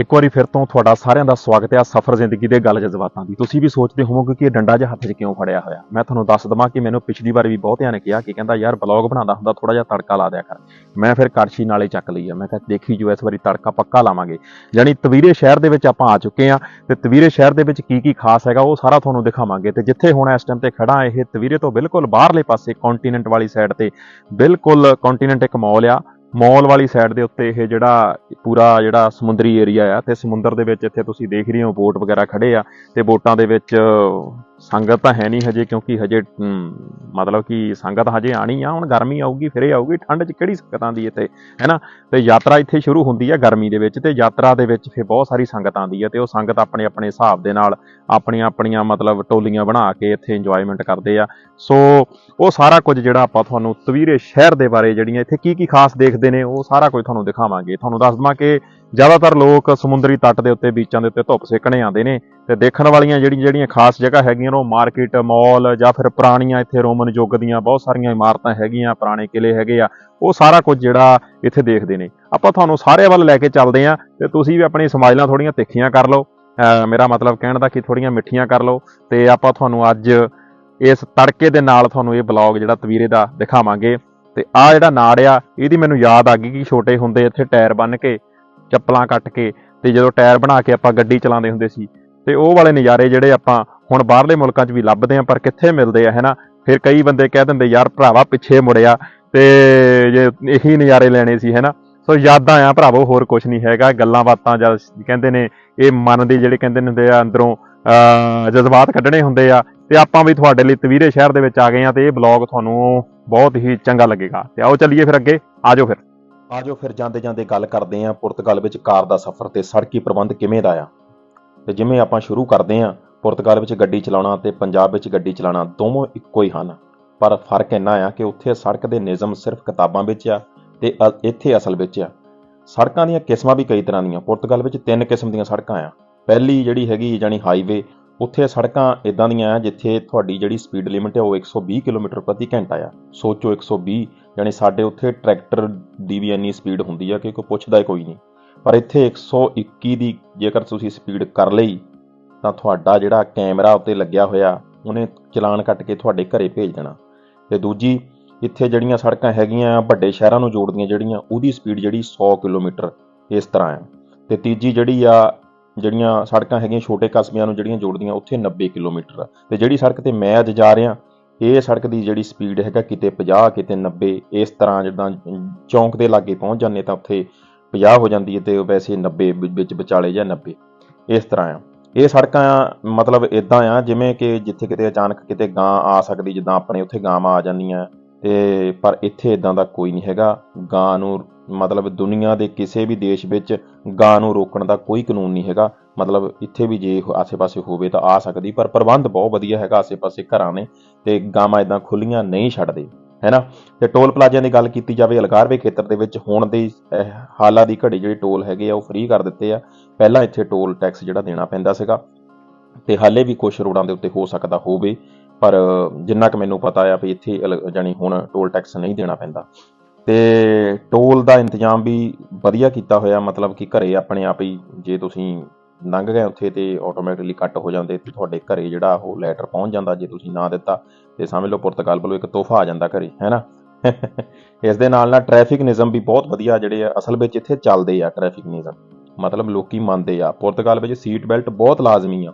ਇੱਕ ਵਾਰੀ ਫਿਰ ਤੋਂ ਤੁਹਾਡਾ ਸਾਰਿਆਂ ਦਾ ਸਵਾਗਤ ਹੈ ਸਫਰ ਜ਼ਿੰਦਗੀ ਦੇ ਗੱਲ ਜਜ਼ਬਾਤਾਂ ਦੀ। ਤੁਸੀਂ ਵੀ ਸੋਚਦੇ ਹੋਵੋਗੇ ਕਿ ਇਹ ਡੰਡਾ ਜਿਹਾ ਹੱਥ 'ਚ ਕਿਉਂ ਫੜਿਆ ਹੋਇਆ? ਮੈਂ ਤੁਹਾਨੂੰ ਦੱਸ ਦਵਾਂ ਕਿ ਮੈਨੂੰ ਪਿਛਲੀ ਵਾਰ ਵੀ ਬਹੁਤਿਆਂ ਨੇ ਕਿਹਾ ਕਿ ਕਹਿੰਦਾ, ਯਾਰ ਬਲੌਗ ਬਣਾਉਂਦਾ ਹੁੰਦਾ ਥੋੜਾ ਜਿਹਾ ਤੜਕਾ ਲਾ ਦਿਆ ਕਰ। ਮੈਂ ਫਿਰ ਕਰਸ਼ੀ ਨਾਲੇ ਚੱਕ ਲਈ ਆ। ਮੈਂ ਕਿਹਾ, ਦੇਖੀ ਜੋ ਇਸ ਵਾਰੀ ਤੜਕਾ ਪੱਕਾ ਲਾਵਾਂਗੇ। ਯਾਨੀ ਤਵੀਰੇ ਸ਼ਹਿਰ ਦੇ ਵਿੱਚ ਆਪਾਂ ਆ ਚੁੱਕੇ ਆ ਤੇ ਤਵੀਰੇ ਸ਼ਹਿਰ ਦੇ ਵਿੱਚ ਕੀ ਕੀ ਖਾਸ ਹੈਗਾ ਉਹ ਸਾਰਾ ਤੁਹਾਨੂੰ ਦਿਖਾਵਾਂਗੇ। ਤੇ ਜਿੱਥੇ ਹੁਣ ਇਸ ਟਾਈਮ ਤੇ ਖੜਾ ਇਹ ਤਵੀਰੇ ਤੋਂ ਬਿਲਕੁਲ ਬਾਹਰਲੇ ਪਾਸੇ ਕੰਟੀਨੈਂਟ ਵਾਲੀ ਸਾਈਡ ਤੇ ਬਿਲਕੁਲ ਕੰਟੀਨੈਂਟ ਇੱਕ ਮਾਲ ਆ। ਮੌਲ ਵਾਲੀ ਸਾਈਡ ਦੇ ਉੱਤੇ ਇਹ ਜਿਹੜਾ ਪੂਰਾ ਜਿਹੜਾ ਸਮੁੰਦਰੀ ਏਰੀਆ ਆ, ਤੇ ਸਮੁੰਦਰ ਦੇ ਵਿੱਚ ਇੱਥੇ ਤੁਸੀਂ ਦੇਖ ਰਹੇ ਹੋ, ਬੋਟ ਵਗੈਰਾ ਖੜੇ ਆ, ਤੇ ਬੋਟਾਂ ਦੇ ਵਿੱਚ ਸੰਗਤ ਤਾਂ ਹੈ ਨਹੀਂ ਹਜੇ, ਕਿਉਂਕਿ ਹਜੇ ਮਤਲਬ ਕਿ ਸੰਗਤ ਹਜੇ ਆਣੀ ਆ, ਹੁਣ ਗਰਮੀ ਆਊਗੀ, ਫਿਰ ਇਹ ਆਊਗੀ, ਠੰਡ 'ਚ ਕਿਹੜੀ ਸੰਗਤ ਆਉਂਦੀ ਇੱਥੇ ਹੈਨਾ ਤੇ ਯਾਤਰਾ ਇੱਥੇ ਸ਼ੁਰੂ ਹੁੰਦੀ ਆ ਗਰਮੀ ਦੇ ਵਿੱਚ, ਤੇ ਯਾਤਰਾ ਦੇ ਵਿੱਚ ਫਿਰ ਬਹੁਤ ਸਾਰੀ ਸੰਗਤ ਆਉਂਦੀ ਆ, ਤੇ ਉਹ ਸੰਗਤ ਆਪਣੇ ਆਪਣੇ ਹਿਸਾਬ ਦੇ ਨਾਲ ਆਪਣੀਆਂ ਆਪਣੀਆਂ ਮਤਲਬ ਟੋਲੀਆਂ ਬਣਾ ਕੇ ਇੱਥੇ ਇੰਜੋਇਮੈਂਟ ਕਰਦੇ ਆ। ਸੋ ਉਹ ਸਾਰਾ ਕੁਝ ਜਿਹੜਾ ਆਪਾਂ ਤੁਹਾਨੂੰ ਤਵੀਰੇ ਸ਼ਹਿਰ ਦੇ ਬਾਰੇ ਜਿਹੜੀਆਂ ਇੱਥੇ ਕੀ ਕੀ ਖਾਸ ਦੇਖਦੇ ਨੇ, ਉਹ ਸਾਰਾ ਕੁਝ ਤੁਹਾਨੂੰ ਦਿਖਾਵਾਂਗੇ। ਤੁਹਾਨੂੰ ਦੱਸ ਦਵਾਂ ਕਿ ਜ਼ਿਆਦਾਤਰ ਲੋਕ ਸਮੁੰਦਰੀ ਤੱਟ ਦੇ ਉੱਤੇ ਬੀਚਾਂ ਦੇ ਉੱਤੇ ਧੁੱਪ ਸੇਕਣੇ ਆਉਂਦੇ ਨੇ ਤੇ ਦੇਖਣ ਵਾਲੀਆਂ ਜਿਹੜੀਆਂ ਜਿਹੜੀਆਂ ਖਾਸ ਜਗ੍ਹਾ ਹੈਗੀਆਂ ਨੇ, ਉਹ ਮਾਰਕੀਟ ਮਾਲ ਜਾਂ ਫਿਰ ਪੁਰਾਣੀਆਂ ਇੱਥੇ ਰੋਮਨ ਯੁੱਗ ਦੀਆਂ ਬਹੁਤ ਸਾਰੀਆਂ ਇਮਾਰਤਾਂ ਹੈਗੀਆਂ, ਪੁਰਾਣੇ ਕਿਲੇ ਹੈਗੇ ਆ, ਉਹ ਸਾਰਾ ਕੁਝ ਜਿਹੜਾ ਇੱਥੇ ਦੇਖਦੇ ਨੇ। ਆਪਾਂ ਤੁਹਾਨੂੰ ਸਾਰੇ ਵੱਲ ਲੈ ਕੇ ਚੱਲਦੇ ਆ ਤੇ ਤੁਸੀਂ ਵੀ ਆਪਣੀ ਸਮਾਈਲਾਂ ਥੋੜੀਆਂ ਤਿੱਖੀਆਂ ਕਰ ਲਓ। ਮੇਰਾ ਮਤਲਬ ਕਹਿਣ ਦਾ ਕਿ ਥੋੜੀਆਂ ਮਿੱਠੀਆਂ ਕਰ ਲਓ ਤੇ ਆਪਾਂ ਤੁਹਾਨੂੰ ਅੱਜ ਇਸ ਤੜਕੇ ਦੇ ਨਾਲ ਤੁਹਾਨੂੰ ਇਹ ਬਲੌਗ ਜਿਹੜਾ ਤਵੀਰੇ ਦਾ ਦਿਖਾਵਾਂਗੇ। ਤੇ ਆ ਜਿਹੜਾ ਨਾੜ ਆ, ਇਹਦੀ ਮੈਨੂੰ ਯਾਦ ਆ ਗਈ ਕਿ ਛੋਟੇ ਹੁੰਦੇ ਇੱਥੇ ਟਾਇਰ ਬੰਨ ਕੇ ਚੱਪਲਾਂ ਕੱਟ ਕੇ ਤੇ ਜਦੋਂ ਟਾਇਰ ਬਣਾ ਕੇ ਆਪਾਂ ਗੱਡੀ ਚਲਾਉਂਦੇ ਹੁੰਦੇ ਸੀ ਤੇ ਉਹ ਵਾਲੇ ਨਜ਼ਾਰੇ ਜਿਹੜੇ ਆਪਾਂ ਹੁਣ ਬਾਹਰਲੇ ਮੁਲਕਾਂ 'ਚ ਵੀ ਲੱਭਦੇ ਆ ਪਰ ਕਿੱਥੇ ਮਿਲਦੇ ਆ, ਹੈਨਾ? ਫਿਰ ਕਈ ਬੰਦੇ ਕਹਿ ਦਿੰਦੇ, ਯਾਰ ਭਰਾਵਾ, ਪਿੱਛੇ ਮੁੜਿਆ। ਤੇ ਜੇ ਇਹੀ ਨਜ਼ਾਰੇ ਲੈਣੇ ਸੀ, ਹੈਨਾ? ਸੋ ਯਾਦਾਂ ਆ ਭਰਾਵੋ, ਹੋਰ ਕੁਝ ਨਹੀਂ ਹੈਗਾ। ਗੱਲਾਂ ਬਾਤਾਂ ਜਾਂ ਕਹਿੰਦੇ ਨੇ, ਇਹ ਮਨ ਦੇ ਜਿਹੜੇ ਕਹਿੰਦੇ ਨੇ ਹੁੰਦੇ ਆ, ਅੰਦਰੋਂ ਜਜ਼ਬਾਤ ਕੱਢਣੇ ਹੁੰਦੇ ਆ। ਤੇ ਆਪਾਂ ਵੀ ਤੁਹਾਡੇ ਲਈ ਤਵੀਰੇ ਸ਼ਹਿਰ ਦੇ ਵਿੱਚ ਆ ਗਏ ਆ ਤੇ ਇਹ ਬਲੌਗ ਤੁਹਾਨੂੰ ਬਹੁਤ ਹੀ ਚੰਗਾ ਲੱਗੇਗਾ। ਤੇ ਆਓ ਚੱਲੀਏ ਫਿਰ ਅੱਗੇ। ਆਜੋ ਫਿਰ। ਆਜੋ ਫਿਰ ਜਾਂਦੇ ਜਾਂਦੇ ਗੱਲ ਕਰਦੇ ਆ, ਪੁਰਤਗਾਲ ਵਿੱਚ ਕਾਰ ਦਾ ਸਫ਼ਰ ਤੇ ਸੜਕੀ ਪ੍ਰਬੰਧ ਕਿਵੇਂ ਦਾ ਆ? ਤੇ ਜਿਵੇਂ ਆਪਾਂ ਸ਼ੁਰੂ ਕਰਦੇ ਆ, ਪੁਰਤਗਾਲ ਵਿੱਚ ਗੱਡੀ ਚਲਾਉਣਾ ਤੇ ਪੰਜਾਬ ਵਿੱਚ ਗੱਡੀ ਚਲਾਉਣਾ ਦੋਵੇਂ ਇੱਕੋ ਹੀ ਹਨ ਪਰ ਫ਼ਰਕ ਇੰਨਾ ਆ ਕਿ ਉੱਥੇ ਸੜਕ ਦੇ ਨਿਯਮ ਸਿਰਫ ਕਿਤਾਬਾਂ ਵਿੱਚ ਆ ਤੇ ਇੱਥੇ ਅਸਲ ਵਿੱਚ ਆ। ਸੜਕਾਂ ਦੀਆਂ ਕਿਸਮਾਂ ਵੀ ਕਈ ਤਰ੍ਹਾਂ ਦੀਆਂ, ਪੁਰਤਗਾਲ ਵਿੱਚ ਤਿੰਨ ਕਿਸਮ ਦੀਆਂ ਸੜਕਾਂ ਆ। ਪਹਿਲੀ ਜਿਹੜੀ ਹੈਗੀ ਜਾਨੀ ਹਾਈਵੇ, ਉੱਥੇ ਸੜਕਾਂ ਇਦਾਂ ਦੀਆਂ ਆ ਜਿੱਥੇ ਤੁਹਾਡੀ ਜਿਹੜੀ ਸਪੀਡ ਲਿਮਿਟ ਹੈ ਉਹ 120 ਕਿਲੋਮੀਟਰ ਪ੍ਰਤੀ ਘੰਟਾ ਆ। ਸੋਚੋ 120 ਯਾਨੀ ਸਾਡੇ ਉੱਥੇ ਟਰੈਕਟਰ ਦੀ ਵੀ ਇੰਨੀ ਸਪੀਡ ਹੁੰਦੀ ਆ ਕਿ ਕੋਈ ਪੁੱਛਦਾ ਕੋਈ ਨਹੀਂ। ਪਰ ਇੱਥੇ 121 ਦੀ ਜੇਕਰ ਤੁਸੀਂ ਸਪੀਡ ਕਰ ਲਈ, ਤਾਂ ਤੁਹਾਡਾ ਜਿਹੜਾ ਕੈਮਰਾ ਉੱਤੇ ਲੱਗਿਆ ਹੋਇਆ, ਉਹਨੇ ਚਲਾਨ ਕੱਟ ਕੇ ਤੁਹਾਡੇ ਘਰੇ ਭੇਜ ਦੇਣਾ। ਤੇ ਦੂਜੀ, ਇੱਥੇ ਜਿਹੜੀਆਂ ਸੜਕਾਂ ਹੈਗੀਆਂ, ਵੱਡੇ ਸ਼ਹਿਰਾਂ ਨੂੰ ਜੋੜਦੀਆਂ ਜਿਹੜੀਆਂ, ਉਹਦੀ ਸਪੀਡ ਜਿਹੜੀ 100 ਕਿਲੋਮੀਟਰ ਇਸ ਤਰ੍ਹਾਂ ਹੈ ਤੇ ਤੀਜੀ ਜਿਹੜੀ ਆ, ਜਿਹੜੀਆਂ ਸੜਕਾਂ ਹੈਗੀਆਂ ਛੋਟੇ ਕਸਬਿਆਂ ਨੂੰ ਜਿਹੜੀਆਂ ਜੋੜਦੀਆਂ, ਉੱਥੇ 90 ਕਿਲੋਮੀਟਰ ਆ। ਤੇ ਜਿਹੜੀ ਸੜਕ ਤੇ ਮੈਂ ਅੱਜ ਜਾ ਰਿਹਾ ਇਹ ਸੜਕ ਦੀ ਜਿਹੜੀ ਸਪੀਡ ਹੈਗਾ ਕਿਤੇ 50 ਕਿਤੇ 90 ਇਸ ਤਰ੍ਹਾਂ ਜਿੱਦਾਂ ਚੌਂਕ ਦੇ ਲਾਗੇ ਪਹੁੰਚ ਜਾਂਦੇ ਤਾਂ ਉੱਥੇ 50 ਹੋ ਜਾਂਦੀ ਹੈ ਤੇ ਵੈਸੇ 90 ਵਿੱਚ ਵਿਚਾਲੇ ਜਾਂ 90 ਇਸ ਤਰ੍ਹਾਂ ਆ। ਇਹ ਸੜਕਾਂ ਮਤਲਬ ਇਦਾਂ ਆ, ਜਿਵੇਂ ਕਿ ਜਿੱਥੇ ਕਿਤੇ ਅਚਾਨਕ ਕਿਤੇ ਗਾਂ ਆ ਸਕਦੀ, ਜਿੱਦਾਂ ਆਪਣੇ ਉੱਥੇ ਗਾਵਾਂ ਆ ਜਾਂਦੀਆਂ। ਤੇ ਪਰ ਇੱਥੇ ਇਦਾਂ ਦਾ ਕੋਈ ਨਹੀਂ ਹੈਗਾ। ਗਾਂ ਨੂੰ ਮਤਲਬ ਦੁਨੀਆ ਦੇ ਕਿਸੇ ਵੀ ਦੇਸ਼ ਵਿੱਚ ਗਾਂ ਨੂੰ ਰੋਕਣ ਦਾ ਕੋਈ ਕਾਨੂੰਨ ਨਹੀਂ ਹੈਗਾ। ਮਤਲਬ ਇੱਥੇ ਵੀ ਜੇ ਆਸੇ-ਪਾਸੇ ਹੋਵੇ ਤਾਂ ਆ ਸਕਦੀ ਪਰ ਪ੍ਰਬੰਧ ਬਹੁਤ ਵਧੀਆ ਹੈਗਾ ਆਸੇ-ਪਾਸੇ ਘਰਾਂ ਨੇ ਤੇ ਗਾਵਾਂ ਇਦਾਂ ਖੁੱਲੀਆਂ ਨਹੀਂ ਛੱਡਦੇ ਹੈਨਾ? ਤੇ ਟੋਲ ਪਲਾਜ਼ਿਆਂ ਦੀ ਗੱਲ ਕੀਤੀ ਜਾਵੇ ਅਲਗਾਰਵੇ ਖੇਤਰ ਦੇ ਵਿੱਚ ਹੁਣ ਦੀ ਅਹ, ਹਾਲਾਂ ਦੀ ਘੜੀ ਜਿਹੜੇ ਟੋਲ ਹੈਗੇ ਆ ਉਹ ਫ੍ਰੀ ਕਰ ਦਿੱਤੇ ਆ। ਪਹਿਲਾਂ ਇੱਥੇ ਟੋਲ ਟੈਕਸ ਜਿਹੜਾ ਦੇਣਾ ਪੈਂਦਾ ਸੀਗਾ। ਤੇ ਹਾਲੇ ਵੀ ਕੁਝ ਰੋਡਾਂ ਦੇ ਉੱਤੇ ਹੋ ਸਕਦਾ ਹੋਵੇ। ਪਰ ਜਿੰਨਾ ਕਿ ਮੈਨੂੰ ਪਤਾ ਆ ਵੀ ਇੱਥੇ ਅਲ- ਜਾਣੀ ਹੁਣ ਟੋਲ ਟੈਕਸ ਨਹੀਂ ਦੇਣਾ ਪੈਂਦਾ। ਤੇ ਟੋਲ ਦਾ ਇੰਤਜ਼ਾਮ ਵੀ ਵਧੀਆ ਕੀਤਾ ਹੋਇਆ, ਮਤਲਬ ਕਿ ਘਰੇ ਆਪਣੇ ਆਪ ਹੀ ਜੇ ਤੁਸੀਂ ਲੰਘ ਗਏ ਉੱਥੇ ਤੇ ਆਟੋਮੈਟਿਕਲੀ ਕੱਟ ਹੋ ਜਾਂਦੇ ਤੇ ਤੁਹਾਡੇ ਘਰੇ ਜਿਹੜਾ ਉਹ ਲੈਟਰ ਪਹੁੰਚ ਜਾਂਦਾ ਜੇ ਤੁਸੀਂ ਨਾ ਦਿੱਤਾ ਤੇ ਸਮਝ ਲਓ ਪੁਰਤਗਾਲ ਵੱਲੋਂ ਇੱਕ ਤੋਹਫਾ ਆ ਜਾਂਦਾ ਘਰੇ ਹੈਨਾ ਇਸ ਦੇ ਨਾਲ ਨਾਲ ਟ੍ਰੈਫਿਕ ਨਿਯਮ ਵੀ ਬਹੁਤ ਵਧੀਆ ਜਿਹੜੇ ਆ, ਅਸਲ ਵਿੱਚ ਇੱਥੇ ਚੱਲਦੇ ਆ ਟ੍ਰੈਫਿਕ ਨਿਯਮ। ਮਤਲਬ ਲੋਕੀ ਮੰਨਦੇ ਆ, ਪੁਰਤਗਾਲ ਵਿੱਚ ਸੀਟ ਬੈਲਟ ਬਹੁਤ ਲਾਜ਼ਮੀ ਆ।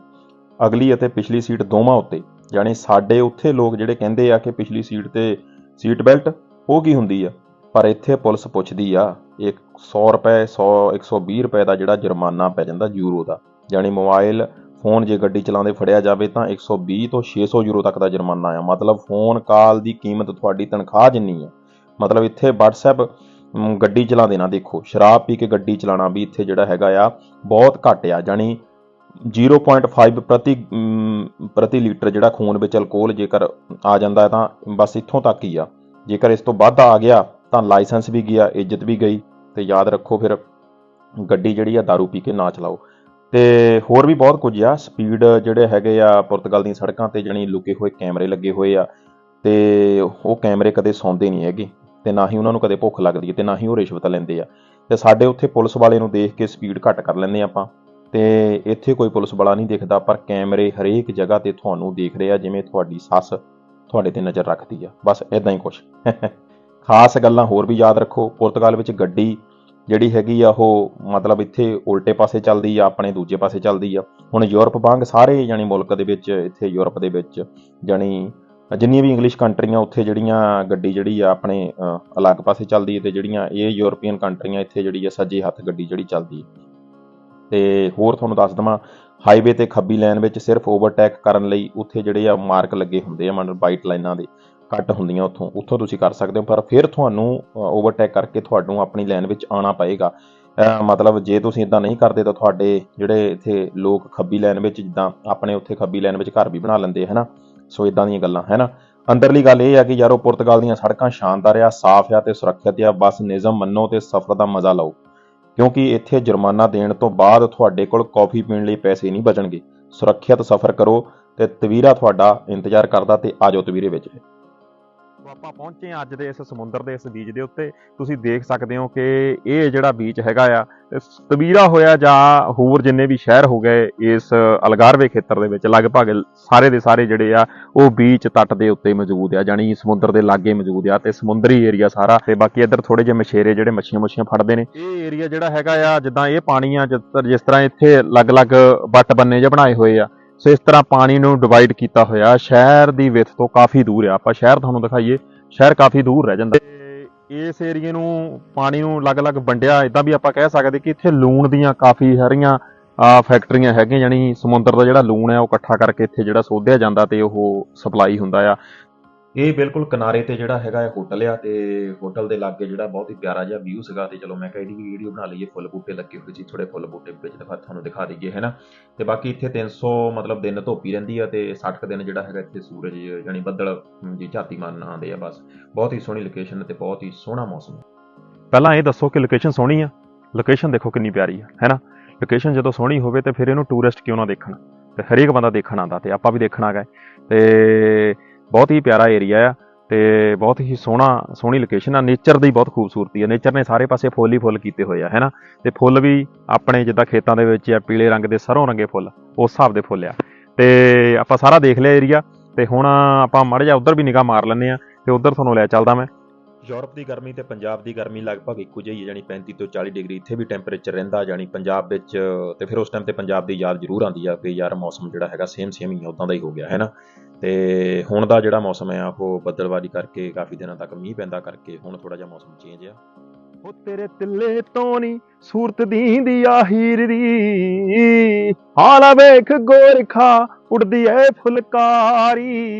ਅਗਲੀ ਅਤੇ ਪਿਛਲੀ ਸੀਟ ਦੋਵਾਂ ਉੱਤੇ। ਯਾਨੀ ਸਾਡੇ ਉੱਥੇ ਲੋਕ ਜਿਹੜੇ ਕਹਿੰਦੇ ਆ ਕਿ ਪਿਛਲੀ ਸੀਟ ਤੇ ਸੀਟ ਬੈਲਟ, ਉਹ ਕੀ ਹੁੰਦੀ ਆ? ਪਰ ਇੱਥੇ ਪੁਲਿਸ ਪੁੱਛਦੀ ਆ, ਇੱਕ 100 ਰੁਪਏ 100 120 ਰੁਪਏ ਦਾ ਜਿਹੜਾ ਜੁਰਮਾਨਾ ਪੈ ਜਾਂਦਾ ਯੂਰੋ ਦਾ। ਯਾਨੀ ਮੋਬਾਈਲ ਫੋਨ ਜੇ ਗੱਡੀ ਚਲਾਉਂਦੇ ਫੜਿਆ ਜਾਵੇ ਤਾਂ 120 ਤੋਂ 600 ਯੂਰੋ ਤੱਕ ਦਾ ਜੁਰਮਾਨਾ ਆ। ਮਤਲਬ ਫੋਨ ਕਾਲ ਦੀ ਕੀਮਤ ਤੁਹਾਡੀ ਤਨਖਾਹ ਜਿੰਨੀ ਆ। ਮਤਲਬ ਇੱਥੇ WhatsApp ਗੱਡੀ ਚਲਾਉਂਦੇ ਨਾ ਦੇਖੋ। ਸ਼ਰਾਬ ਪੀ ਕੇ ਗੱਡੀ ਚਲਾਉਣਾ ਵੀ ਇੱਥੇ ਜਿਹੜਾ ਹੈਗਾ ਆ, ਬਹੁਤ ਘੱਟ ਆ। ਜਾਨੀ 0.5 ਪ੍ਰਤੀ ਮ, ਪ੍ਰਤੀ ਲੀਟਰ ਜਿਹੜਾ ਖੂਨ ਵਿੱਚ ਅਲਕੋਹਲ ਜੇਕਰ ਆ ਜਾਂਦਾ ਹੈ ਤਾਂ ਬਸ ਇੱਥੋਂ ਤੱਕ ਹੀ ਆ। ਜੇਕਰ ਇਸ ਤੋਂ ਵੱਧ ਆ ਗਿਆ ਤਾਂ ਲਾਇਸੈਂਸ ਵੀ ਗਿਆ ਇੱਜ਼ਤ ਵੀ ਗਈ ਤੇ ਯਾਦ ਰੱਖੋ ਫਿਰ ਗੱਡੀ ਜਿਹੜੀ ਆ दारू ਪੀ ਕੇ ਨਾ ਚਲਾਓ। ਤੇ ਹੋਰ ਵੀ ਬਹੁਤ ਕੁਝ ਆ ਸਪੀਡ ਜਿਹੜੇ ਹੈਗੇ ਆ ਪੁਰਤਗਾਲ ਦੀਆਂ ਸੜਕਾਂ ਤੇ ਜਣੀ ਲੁਕੇ ਹੋਏ ਕੈਮਰੇ ਲੱਗੇ ਹੋਏ ਆ ਤੇ ਉਹ ਕੈਮਰੇ ਕਦੇ ਸੌਂਦੇ ਨਹੀਂ ਹੈਗੇ ਤੇ ਨਾ ਹੀ ਉਹਨਾਂ ਨੂੰ ਕਦੇ ਭੁੱਖ ਲੱਗਦੀ ਹੈ ਤੇ ਨਾ ਹੀ ਉਹ ਰਿਸ਼ਵਤ ਲੈਂਦੇ ਆ। ਤੇ ਸਾਡੇ ਉੱਥੇ ਪੁਲਿਸ ਵਾਲੇ ਨੂੰ ਦੇਖ ਕੇ ਸਪੀਡ ਘੱਟ ਕਰ ਲੈਂਦੇ ਆਪਾਂ। ਤੇ ਇੱਥੇ ਕੋਈ ਪੁਲਿਸ ਵਾਲਾ ਨਹੀਂ ਦਿਖਦਾ, ਪਰ ਕੈਮਰੇ ਹਰੇਕ ਜਗ੍ਹਾ ਤੇ ਤੁਹਾਨੂੰ ਦੇਖ ਰਿਹਾ ਜਿਵੇਂ ਤੁਹਾਡੀ ਸੱਸ ਤੁਹਾਡੇ ਤੇ ਨਜ਼ਰ ਰੱਖਦੀ ਆ। ਬਸ ਇਦਾਂ ਹੀ ਕੁਛ। ਖਾਸ ਗੱਲਾਂ ਹੋਰ ਵੀ ਯਾਦ ਰੱਖੋ, ਪੁਰਤਗਾਲ ਵਿੱਚ ਗੱਡੀ ਜਿਹੜੀ ਹੈਗੀ ਆ, ਉਹ ਮਤਲਬ ਇੱਥੇ ਉਲਟੇ ਪਾਸੇ ਚੱਲਦੀ ਆ, ਆਪਣੇ ਦੂਜੇ ਪਾਸੇ ਚੱਲਦੀ ਆ। ਹੁਣ ਯੂਰਪ ਵਾਂਗ ਸਾਰੇ ਯਾਨੀ ਮੁਲਕ ਦੇ ਵਿੱਚ, ਇੱਥੇ ਯੂਰਪ ਦੇ ਵਿੱਚ ਯਾਨੀ ਜਿੰਨੀਆਂ ਵੀ ਇੰਗਲਿਸ਼ ਕੰਟਰੀਆਂ, ਉੱਥੇ ਜਿਹੜੀਆਂ ਗੱਡੀ ਜਿਹੜੀ ਆ, ਆਪਣੇ ਅਲੱਗ ਪਾਸੇ ਚੱਲਦੀ ਹੈ ਤੇ ਜਿਹੜੀਆਂ ਇਹ ਯੂਰਪੀਅਨ ਕੰਟਰੀਆਂ, ਇੱਥੇ ਜਿਹੜੀ ਆ, ਸੱਜੇ ਹੱਥ ਗੱਡੀ ਜਿਹੜੀ ਚੱਲਦੀ ਹੈ ਤੇ ਹੋਰ ਤੁਹਾਨੂੰ ਦੱਸ ਦਵਾਂ ਹਾਈਵੇ ਤੇ ਖੱਬੀ ਲਾਈਨ ਵਿੱਚ ਸਿਰਫ ਓਵਰਟੇਕ ਕਰਨ ਲਈ ਉੱਥੇ ਜਿਹੜੇ ਆ ਮਾਰਕ ਲੱਗੇ ਹੁੰਦੇ ਆ, ਮਤਲਬ ਵਾਈਟ ਲਾਈਨਾਂ ਦੇ ਕੱਟ ਹੁੰਦੀਆਂ ਉੱਥੋਂ ਉੱਥੋਂ ਤੁਸੀਂ ਕਰ ਸਕਦੇ ਹੋ, ਪਰ ਫਿਰ ਤੁਹਾਨੂੰ ਓਵਰਟੇਕ ਕਰਕੇ ਤੁਹਾਨੂੰ ਆਪਣੀ ਲਾਈਨ ਵਿੱਚ ਆਉਣਾ ਪਏਗਾ। ਮਤਲਬ ਜੇ ਤੁਸੀਂ ਇਦਾਂ ਨਹੀਂ ਕਰਦੇ ਤਾਂ ਤੁਹਾਡੇ ਜਿਹੜੇ ਇੱਥੇ ਲੋਕ ਖੱਬੀ ਲਾਈਨ ਵਿੱਚ ਜਿੱਦਾਂ ਆਪਣੇ ਉੱਥੇ ਖੱਬੀ ਲਾਈਨ ਵਿੱਚ ਘਰ ਵੀ ਬਣਾ ਲੈਂਦੇ ਹੈ ਨਾ ਸੋ ਇਦਾਂ ਦੀਆਂ ਗੱਲਾਂ ਹੈ ਨਾ ਅੰਦਰਲੀ ਗੱਲ ਇਹ ਆ ਕਿ ਯਾਰੋ ਪੁਰਤਗਾਲ ਦੀਆਂ ਸੜਕਾਂ ਸ਼ਾਨਦਾਰ ਆ, ਸਾਫ਼ ਆ ਤੇ ਸੁਰੱਖਿਅਤ ਆ, ਬਸ ਨਿਯਮ ਮੰਨੋ ਤੇ ਸਫ਼ਰ ਦਾ ਮਜ਼ਾ ਲਓ। ਕਿਉਂਕਿ ਇੱਥੇ ਜੁਰਮਾਨਾ ਦੇਣ ਤੋਂ ਬਾਅਦ ਤੁਹਾਡੇ ਕੋਲ ਕੌਫੀ ਪੀਣ ਲਈ ਪੈਸੇ ਨਹੀਂ ਬਚਣਗੇ। ਸੁਰੱਖਿਅਤ ਸਫ਼ਰ ਕਰੋ ਤੇ ਤਵੀਰਾ ਤੁਹਾਡਾ ਇੰਤਜ਼ਾਰ ਕਰਦਾ ਤੇ ਆਜੋ ਤਵੀਰੇ ਵਿੱਚ। ਆਪਾਂ ਪਹੁੰਚੇ ਹਾਂ ਅੱਜ ਦੇ ਇਸ ਸਮੁੰਦਰ ਦੇ ਇਸ ਬੀਚ ਦੇ ਉੱਤੇ। ਤੁਸੀਂ ਦੇਖ ਸਕਦੇ ਹੋ ਕਿ ਇਹ ਜਿਹੜਾ ਬੀਚ ਹੈਗਾ ਆ ਤਬੀਰਾ ਹੋਇਆ ਜਾਂ ਹੋਰ ਜਿੰਨੇ ਵੀ ਸ਼ਹਿਰ ਹੋ ਗਏ ਇਸ ਅਲਗਾਰਵੇ ਖੇਤਰ ਦੇ ਵਿੱਚ, ਲਗਭਗ ਸਾਰੇ ਦੇ ਸਾਰੇ ਜਿਹੜੇ ਆ, ਉਹ ਬੀਚ ਤੱਟ ਦੇ ਉੱਤੇ ਮੌਜੂਦ ਆ ਜਾਨੀ ਸਮੁੰਦਰ ਦੇ ਲਾਗੇ ਮੌਜੂਦ ਆ ਤੇ ਸਮੁੰਦਰੀ ਏਰੀਆ ਸਾਰਾ। ਤੇ ਬਾਕੀ ਇੱਧਰ ਥੋੜੇ ਜਿਹੇ ਮਛੇਰੇ ਜਿਹੜੇ ਮੱਛੀਆਂ ਮੁੱਛੀਆਂ ਫੜਦੇ ਨੇ। ਇਹ ਏਰੀਆ ਜਿਹੜਾ ਹੈਗਾ ਆ, ਜਿੱਦਾਂ ਇਹ ਪਾਣੀ ਆ ਜਿਸ ਤਰ- ਜਿਸ ਤਰ੍ਹਾਂ ਇੱਥੇ ਅਲੱਗ-ਅਲੱਗ ਵੱਟ ਬੰਨੇ ਜਿਹੇ ਬਣਾਏ ਹੋਏ ਆ। ਸੋ ਇਸ ਤਰ੍ਹਾਂ ਪਾਣੀ ਨੂੰ ਡਿਵਾਈਡ ਕੀਤਾ ਹੋਇਆ। ਸ਼ਹਿਰ ਦੀ ਵਿੱਥ ਤੋਂ ਕਾਫੀ ਦੂਰ ਆ। ਆਪਾਂ ਸ਼ਹਿਰ ਤੁਹਾਨੂੰ ਦਿਖਾਈਏ। ਸ਼ਹਿਰ ਕਾਫੀ ਦੂਰ ਰਹਿ ਜਾਂਦਾ। ਇਸ ਏਰੀਏ ਨੂੰ ਪਾਣੀ ਨੂੰ ਅਲੱਗ-ਅਲੱਗ ਵੰਡਿਆ ਇਦਾਂ ਵੀ ਆਪਾਂ ਕਹਿ ਸਕਦੇ ਕਿ ਇੱਥੇ ਲੂਣ ਦੀਆਂ ਕਾਫੀ ਸਾਰੀਆਂ ਫੈਕਟਰੀਆਂ ਹੈਗੀਆਂ ਜਾਨੀ ਸਮੁੰਦਰ ਦਾ ਜਿਹੜਾ ਲੂਣ ਹੈ, ਉਹ ਇਕੱਠਾ ਕਰਕੇ ਇੱਥੇ ਜਿਹੜਾ ਸੋਧਿਆ ਜਾਂਦਾ ਤੇ ਉਹ ਸਪਲਾਈ ਹੁੰਦਾ ਆ। ਇਹ ਬਿਲਕੁਲ ਕਿਨਾਰੇ ਤੇ ਜਿਹੜਾ ਹੈਗਾ ਇਹ ਹੋਟਲ ਆ ਤੇ ਹੋਟਲ ਦੇ ਲਾਗੇ ਜਿਹੜਾ ਬਹੁਤ ਹੀ ਪਿਆਰਾ ਜਿਹਾ ਵਿਊ ਸੀਗਾ ਤੇ ਚਲੋ ਮੈਂ ਕਿਹਾ ਇਹਦੀ ਵੀ ਵੀਡੀਓ ਬਣਾ ਲਈਏ ਫੁੱਲ ਬੂਟੇ ਲੱਗੇ ਹੋਏ ਸੀ ਥੋੜੇ ਫੁੱਲ ਬੂਟੇ ਵਿੱਚ ਦਿਖਾ ਤੁਹਾਨੂੰ ਦਿਖਾ ਦਈਏ, ਹੈ ਨਾ? ਤੇ ਬਾਕੀ ਇੱਥੇ 300 ਮਤਲਬ ਦਿਨ ਧੋਪੀ ਰਹਿੰਦੀ ਆ ਤੇ 60 ਕੁ ਦਿਨ ਜਿਹੜਾ ਹੈਗਾ ਇੱਥੇ ਸੂਰਜ ਯਾਨੀ ਬੱਦਲ ਜੀ ਝਾਤੀ ਮਾਰਨ ਆਉਂਦੇ ਆ ਬਸ। ਬਹੁਤ ਹੀ ਸੋਹਣੀ ਲੋਕੇਸ਼ਨ ਤੇ ਬਹੁਤ ਹੀ ਸੋਹਣਾ ਮੌਸਮ ਪਹਿਲਾਂ ਇਹ ਦੱਸੋ ਕਿ ਲੋਕੇਸ਼ਨ ਸੋਹਣੀ ਆ? ਲੋਕੇਸ਼ਨ ਦੇਖੋ ਕਿੰਨੀ ਪਿਆਰੀ ਆ, ਹੈ ਨਾ? ਲੋਕੇਸ਼ਨ ਜਦੋਂ ਸੋਹਣੀ ਹੋਵੇ ਤੇ ਫਿਰ ਇਹਨੂੰ ਟੂਰਿਸਟ ਕਿਉਂ ਨਾ ਦੇਖਣ? ਤੇ ਹਰੇਕ ਬੰਦਾ ਦੇਖਣ ਆਉਂਦਾ ਤੇ ਆਪਾਂ ਵੀ ਦੇਖਣ ਆ ਗਏ। ਤੇ ਬਹੁਤ ਹੀ ਪਿਆਰਾ ਏਰੀਆ ਆ ਤੇ ਬਹੁਤ ਹੀ ਸੋਹਣਾ, ਸੋਹਣੀ ਲੋਕੇਸ਼ਨ ਆ। ਨੇਚਰ ਦੀ ਬਹੁਤ ਖੂਬਸੂਰਤੀ ਆ। ਨੇਚਰ ਨੇ ਸਾਰੇ ਪਾਸੇ ਫੁੱਲ ਹੀ ਫੁੱਲ ਕੀਤੇ ਹੋਏ ਆ, ਹੈ ਨਾ? ਤੇ ਫੁੱਲ ਵੀ ਆਪਣੇ ਜਿੱਦਾਂ ਖੇਤਾਂ ਦੇ ਵਿੱਚ ਆ ਪੀਲੇ ਰੰਗ ਦੇ ਸਰੋਂ ਰੰਗੇ ਫੁੱਲ, ਉਸ ਹਿਸਾਬ ਦੇ ਫੁੱਲ ਆ। ਤੇ ਆਪਾਂ ਸਾਰਾ ਦੇਖ ਲਿਆ ਏਰੀਆ ਤੇ ਹੁਣ ਆਪਾਂ ਮੜ ਜਾ ਉਧਰ ਵੀ ਨਿਗਾਹ ਮਾਰ ਲੈਂਦੇ ਆ ਤੇ ਉਧਰ ਤੁਹਾਨੂੰ ਲੈ ਚੱਲਦਾ ਮੈਂ। ਯੂਰਪ ਦੀ ਗਰਮੀ ਤੇ ਪੰਜਾਬ ਦੀ ਗਰਮੀ ਲਗਭਗ ਇੱਕੋ ਜਿਹੀ ਹੈ ਜਾਨੀ 35 ਤੋਂ 40 ਡਿਗਰੀ ਇੱਥੇ ਵੀ ਟੈਂਪਰੇਚਰ ਰਹਿੰਦਾ ਜਾਨੀ ਪੰਜਾਬ ਵਿੱਚ ਤੇ ਫਿਰ ਉਸ ਟਾਈਮ ਤੇ ਪੰਜਾਬ ਦੀ ਯਾਦ ਜ਼ਰੂਰ ਆਉਂਦੀ ਆ ਕਿ ਯਾਰ ਮੌਸਮ ਜਿਹੜਾ ਹੈਗਾ ਸੇਮ ਸੇਮ ਹੀ ਉਦਾਂ ਦਾ ਹੀ ਹੋ ਗਿਆ ਹੈ ਨਾ? ਤੇ ਹੁਣ ਦਾ ਜਿਹੜਾ ਮੌਸਮ ਹੈ ਉਹ ਬੱਦਲਵਾਰੀ ਕਰਕੇ ਕਾਫੀ ਦਿਨਾਂ ਤੱਕ ਮੀਂਹ ਪੈਂਦਾ ਕਰਕੇ ਹੁਣ ਥੋੜਾ ਜਿਹਾ ਮੌਸਮ ਚੇਂਜ ਆ। ਉਹ ਤੇਰੇ ਤਿੱਲੇ ਤੋਂ ਨਹੀਂ ਸੂਰਤ ਦੀਂਦੀ ਆ ਹੀਰ ਦੀ। ਹਾਲਾ ਵੇਖ ਗੋਰਖਾ ਉੜਦੀ ਐ ਫੁਲਕਾਰੀ।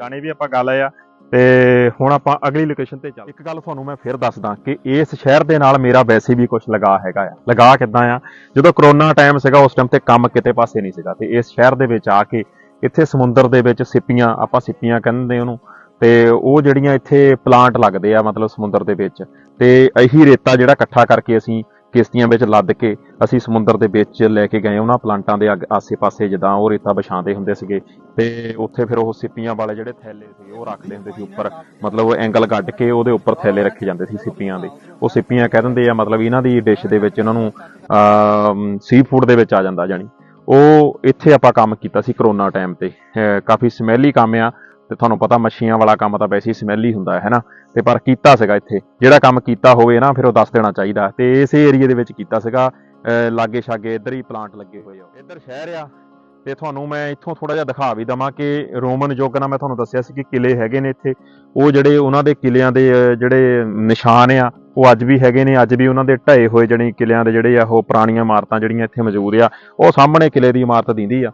ਗਾਣੇ ਵੀ ਆਪਾਂ ਗਾ ਲਏ ਆ। ਤੇ ਹੁਣ ਆਪਾਂ ਅਗਲੀ ਲੋਕੇਸ਼ਨ ਤੇ ਚੱਲ ਇੱਕ ਗੱਲ ਤੁਹਾਨੂੰ ਮੈਂ ਫਿਰ ਦੱਸਦਾ ਕਿ ਇਸ ਸ਼ਹਿਰ ਦੇ ਨਾਲ ਮੇਰਾ ਵੈਸੇ ਵੀ ਕੁਝ ਲਗਾ ਹੈਗਾ ਆ। ਲਗਾ ਕਿੱਦਾਂ ਆ? ਜਦੋਂ ਕਰੋਨਾ ਟਾਈਮ ਸੀਗਾ, ਉਸ ਟਾਈਮ ਤੇ ਕੰਮ ਕਿਤੇ ਪਾਸੇ ਨਹੀਂ ਸੀਗਾ ਤੇ ਇਸ ਸ਼ਹਿਰ ਦੇ ਵਿੱਚ ਆ ਕੇ ਇੱਥੇ ਸਮੁੰਦਰ ਦੇ ਵਿੱਚ ਸਿੱਪੀਆਂ, ਆਪਾਂ ਸਿੱਪੀਆਂ ਕਹਿੰਦੇ ਉਹਨੂੰ, ਤੇ ਉਹ ਜਿਹੜੀਆਂ ਇੱਥੇ ਪਲਾਂਟ ਲੱਗਦੇ ਆ, ਮਤਲਬ ਸਮੁੰਦਰ ਦੇ ਵਿੱਚ, ਤੇ ਇਹੀ ਰੇਤਾ ਜਿਹੜਾ ਇਕੱਠਾ ਕਰਕੇ ਅਸੀਂ ਕਿਸ਼ਤੀਆਂ ਵਿੱਚ ਲੱਦ ਕੇ ਅਸੀਂ ਸਮੁੰਦਰ ਦੇ ਵਿੱਚ ਲੈ ਕੇ ਗਏ। ਉਹਨਾਂ ਪਲਾਂਟਾਂ ਦੇ ਅੱਗ- ਆਸੇ-ਪਾਸੇ ਜਿੱਦਾਂ ਉਹ ਰੇਤਾ ਵਿਛਾਉਂਦੇ ਹੁੰਦੇ ਸੀਗੇ ਤੇ ਉੱਥੇ ਫਿਰ ਉਹ ਸਿੱਪੀਆਂ ਵਾਲੇ ਜਿਹੜੇ ਥੈਲੇ ਸੀ ਉਹ ਰੱਖਦੇ ਹੁੰਦੇ ਸੀ ਉੱਪਰ। ਮਤਲਬ ਉਹ ਐਂਗਲ ਕੱਢ ਕੇ ਉਹਦੇ ਉੱਪਰ ਥੈਲੇ ਰੱਖੇ ਜਾਂਦੇ ਸੀ ਸਿੱਪੀਆਂ ਦੇ। ਉਹ ਸਿੱਪੀਆਂ ਕਹਿ ਦਿੰਦੇ ਆ ਮਤਲਬ ਇਹਨਾਂ ਦੀ ਡਿਸ਼ ਦੇ ਵਿੱਚ ਇਹਨਾਂ ਨੂੰ ਸੀ ਫੂਡ ਦੇ ਵਿੱਚ ਆ ਜਾਂਦਾ ਜਾਨੀ ਉਹ ਇੱਥੇ ਆਪਾਂ ਕੰਮ ਕੀਤਾ ਸੀ ਕਰੋਨਾ ਟਾਈਮ ਤੇ। ਕਾਫੀ ਸਮੈਲੀ ਕੰਮ ਆ। ਤੇ ਤੁਹਾਨੂੰ ਪਤਾ ਮੱਛੀਆਂ ਵਾਲਾ ਕੰਮ ਤਾਂ ਵੈਸੇ ਹੀ ਸਮੈਲੀ ਹੁੰਦਾ ਹੈ ਨਾ? ਤੇ ਪਰ ਕੀਤਾ ਸੀਗਾ ਇੱਥੇ। ਜਿਹੜਾ ਕੰਮ ਕੀਤਾ ਹੋਵੇ ਨਾ, ਫਿਰ ਉਹ ਦੱਸ ਦੇਣਾ ਚਾਹੀਦਾ। ਤੇ ਇਸੇ ਏਰੀਆ ਦੇ ਵਿੱਚ ਕੀਤਾ ਸੀਗਾ ਲਾਗੇ ਛਾਗੇ ਇੱਧਰ ਹੀ ਪਲਾਂਟ ਲੱਗੇ ਹੋਏ ਆ। ਇੱਧਰ ਸ਼ਹਿਰ ਆ, ਤੇ ਤੁਹਾਨੂੰ ਮੈਂ ਇੱਥੋਂ ਥੋੜਾ ਜਿਹਾ ਦਿਖਾ ਵੀ ਦਵਾਂ ਕਿ ਰੋਮਨ ਯੁੱਗ ਨਾਲ ਮੈਂ ਤੁਹਾਨੂੰ ਦੱਸਿਆ ਸੀ ਕਿ ਕਿਲੇ ਹੈਗੇ ਨੇ ਇੱਥੇ। ਉਹ ਜਿਹੜੇ ਉਹਨਾਂ ਦੇ ਕਿਲਿਆਂ ਦੇ ਜਿਹੜੇ ਨਿਸ਼ਾਨ ਆ, ਉਹ ਅੱਜ ਵੀ ਹੈਗੇ ਨੇ, ਅੱਜ ਵੀ ਉਹਨਾਂ ਦੇ ਢਏ ਹੋਏ ਜਿਹੜੇ ਕਿਲਿਆਂ ਦੇ ਜਿਹੜੇ ਆ, ਉਹ ਪੁਰਾਣੀਆਂ ਇਮਾਰਤਾਂ ਜਿਹੜੀਆਂ ਇੱਥੇ ਮੌਜੂਦ ਆ, ਉਹ ਸਾਹਮਣੇ ਕਿਲੇ ਦੀ ਇਮਾਰਤ ਦਿੰਦੀ ਆ।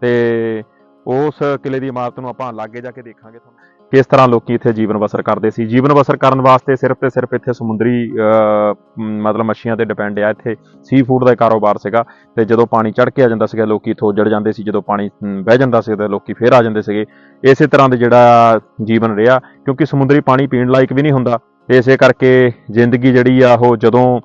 ਤੇ ਉਸ ਕਿਲੇ ਦੀ ਇਮਾਰਤ ਨੂੰ ਆਪਾਂ ਲਾਗੇ ਜਾ ਕੇ ਦੇਖਾਂਗੇ ਤੁਹਾਨੂੰ। ਕਿਸ ਤਰ੍ਹਾਂ ਲੋਕੀ ਇੱਥੇ ਜੀਵਨ ਬਸਰ ਕਰਦੇ ਸੀ? ਜੀਵਨ ਬਸਰ ਕਰਨ ਵਾਸਤੇ ਸਿਰਫ ਤੇ ਸਿਰਫ ਇੱਥੇ ਸਮੁੰਦਰੀ ਮਤਲਬ ਮੱਛੀਆਂ ਤੇ ਡਿਪੈਂਡ ਆ। ਇੱਥੇ ਸੀ ਫੂਡ ਦਾ ਕਾਰੋਬਾਰ ਸੀਗਾ ਤੇ ਜਦੋਂ ਪਾਣੀ ਚੜ ਕੇ ਆ ਜਾਂਦਾ ਸੀਗਾ ਲੋਕੀ ਇੱਥੋਂ ਉੱਜੜ ਜਾਂਦੇ ਸੀ। ਜਦੋਂ ਪਾਣੀ ਮ, ਵਹਿ ਜਾਂਦਾ ਸੀ ਤੇ ਲੋਕੀ ਫੇਰ ਆ ਜਾਂਦੇ ਸੀਗੇ। ਇਸੇ ਤਰ੍ਹਾਂ ਦੇ ਜਿਹੜਾ ਜੀਵਨ ਰਿਹਾ ਕਿਉਂਕਿ ਸਮੁੰਦਰੀ ਪਾਣੀ ਪੀਣ ਲਾਇਕ ਵੀ ਨਹੀਂ ਹੁੰਦਾ। ਤੇ ਇਸੇ ਕਰਕੇ ਜ਼ਿੰਦਗੀ ਜਿਹੜੀ ਆ ਉਹ ਜਦੋਂ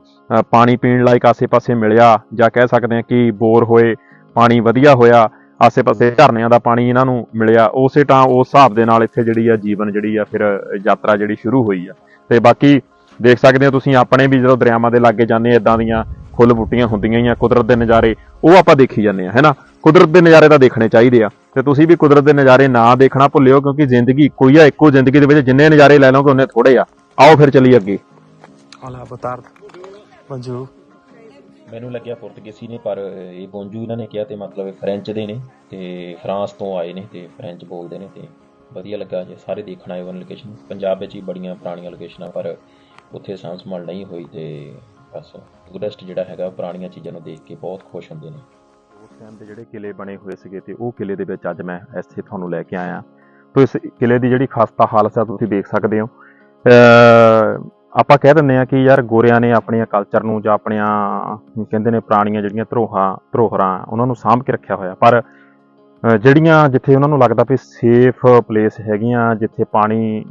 ਪਾਣੀ ਪੀਣ ਲਾਇਕ ਆਸੇ-ਪਾਸੇ ਮਿਲਿਆ ਜਾਂ ਕਹਿ ਸਕਦੇ ਆ ਕਿ ਬੋਰ ਹੋਏ ਪਾਣੀ ਵਧੀਆ ਹੋਇਆ ਆਸੇ-ਪਾਸੇ ਝਰਨਿਆਂ ਦਾ ਪਾਣੀ ਇਹਨਾਂ ਨੂੰ ਮਿਲਿਆ ਉਸੇ ਤਾਂ ਉਸ ਹਿਸਾਬ ਦੇ ਨਾਲ ਇੱਥੇ ਜਿਹੜੀ ਆ ਜੀਵਨ ਜਿਹੜੀ ਆ ਫਿਰ ਯਾਤਰਾ ਜਿਹੜੀ ਸ਼ੁਰੂ ਹੋਈ ਆ। ਤੇ ਬਾਕੀ ਦੇਖ ਸਕਦੇ ਹੋ ਤੁਸੀਂ ਆਪਣੇ ਵੀ ਜਦੋਂ ਦਰਿਆਵਾਂ ਦੇ ਲਾਗੇ ਜਾਂਦੇ ਇਦਾਂ ਦੀਆਂ ਫੁੱਲ ਬੂਟੀਆਂ ਹੁੰਦੀਆਂ ਹੀ ਆ ਕੁਦਰਤ ਦੇ ਨਜ਼ਾਰੇ ਉਹ ਆਪਾਂ ਦੇਖੀ ਜਾਂਦੇ ਆ ਹੈਨਾ ਕੁਦਰਤ ਦੇ ਨਜ਼ਾਰੇ ਤਾਂ ਦੇਖਣੇ ਚਾਹੀਦੇ ਆ। ਤੇ ਤੁਸੀਂ ਵੀ ਕੁਦਰਤ ਦੇ ਨਜ਼ਾਰੇ ਨਾ ਦੇਖਣਾ ਭੁੱਲਿਓ ਕਿਉਂਕਿ ਜ਼ਿੰਦਗੀ ਇੱਕੋ ਹੀ ਆ ਇੱਕੋ ਜ਼ਿੰਦਗੀ ਦੇ ਵਿੱਚ ਜਿੰਨੇ ਨਜ਼ਾਰੇ ਲੈ ਲਓਗੇ ਉਹਨੇ ਥੋੜੇ ਆ। ਆਓ ਫਿਰ ਚੱਲੀਏ ਅੱਗੇ। Olá, boa tarde. ਮੈਨੂੰ ਲੱਗਿਆ ਪੁਰਤਗੀਜ਼ੀ ਨੇ, ਪਰ ਇਹ ਬੋਂਜੂ ਇਹਨਾਂ ਨੇ ਕਿਹਾ ਤੇ ਮਤਲਬ ਇਹ ਫ੍ਰੈਂਚ ਦੇ ਨੇ ਤੇ ਫਰਾਂਸ ਤੋਂ ਆਏ ਨੇ ਤੇ ਫ੍ਰੈਂਚ ਬੋਲਦੇ ਨੇ ਤੇ ਵਧੀਆ ਲੱਗਾ ਜੇ ਸਾਰੇ ਦੇਖਣ ਆਏ ਵਨ ਲੋਕੇਸ਼ਨ ਪੰਜਾਬ ਵਿੱਚ ਹੀ ਬੜੀਆਂ ਪੁਰਾਣੀਆਂ ਲੋਕੇਸ਼ਨਾਂ ਪਰ ਉੱਥੇ ਸਾਂਭ ਸੰਭਾਲ ਨਹੀਂ ਹੋਈ ਤੇ ਬਸ ਟੂਰਿਸਟ ਜਿਹੜਾ ਹੈਗਾ ਪੁਰਾਣੀਆਂ ਚੀਜ਼ਾਂ ਨੂੰ ਦੇਖ ਕੇ ਬਹੁਤ ਖੁਸ਼ ਹੁੰਦੇ ਨੇ। ਉਸ ਟਾਈਮ ਦੇ ਜਿਹੜੇ ਕਿਲੇ ਬਣੇ ਹੋਏ ਸੀਗੇ ਤੇ ਉਹ ਕਿਲੇ ਦੇ ਵਿੱਚ ਅੱਜ ਮੈਂ ਇੱਥੇ ਤੁਹਾਨੂੰ ਲੈ ਕੇ ਆਇਆ। ਤੋ ਇਸ ਕਿਲੇ ਦੀ ਜਿਹੜੀ ਖਸਤਾ ਹਾਲਤ ਹੈ ਤੁਸੀਂ ਦੇਖ ਸਕਦੇ ਹੋ। ਆਪਾਂ ਕਹਿ ਦਿੰਦੇ ਆ ਕਿ ਯਾਰ ਗੋਰਿਆਂ ਨੇ ਆਪਣੀਆਂ ਕਲਚਰ ਨੂੰ ਜਾਂ ਆਪਣੀਆਂ ਕਹਿੰਦੇ ਨੇ ਪੁਰਾਣੀਆਂ ਜਿਹੜੀਆਂ ਧਰੋਹਾਂ, ਧਰੋਹਰਾਂ ਉਹਨਾਂ ਨੂੰ ਸਾਂਭ ਕੇ ਰੱਖਿਆ ਹੋਇਆ। ਪਰ ਜਿਹੜੀਆਂ ਜਿੱਥੇ ਉਹਨਾਂ ਨੂੰ ਲੱਗਦਾ ਵੀ ਸੇਫ ਪਲੇਸ ਹੈਗੀਆਂ, ਜਿੱਥੇ ਪਾਣੀ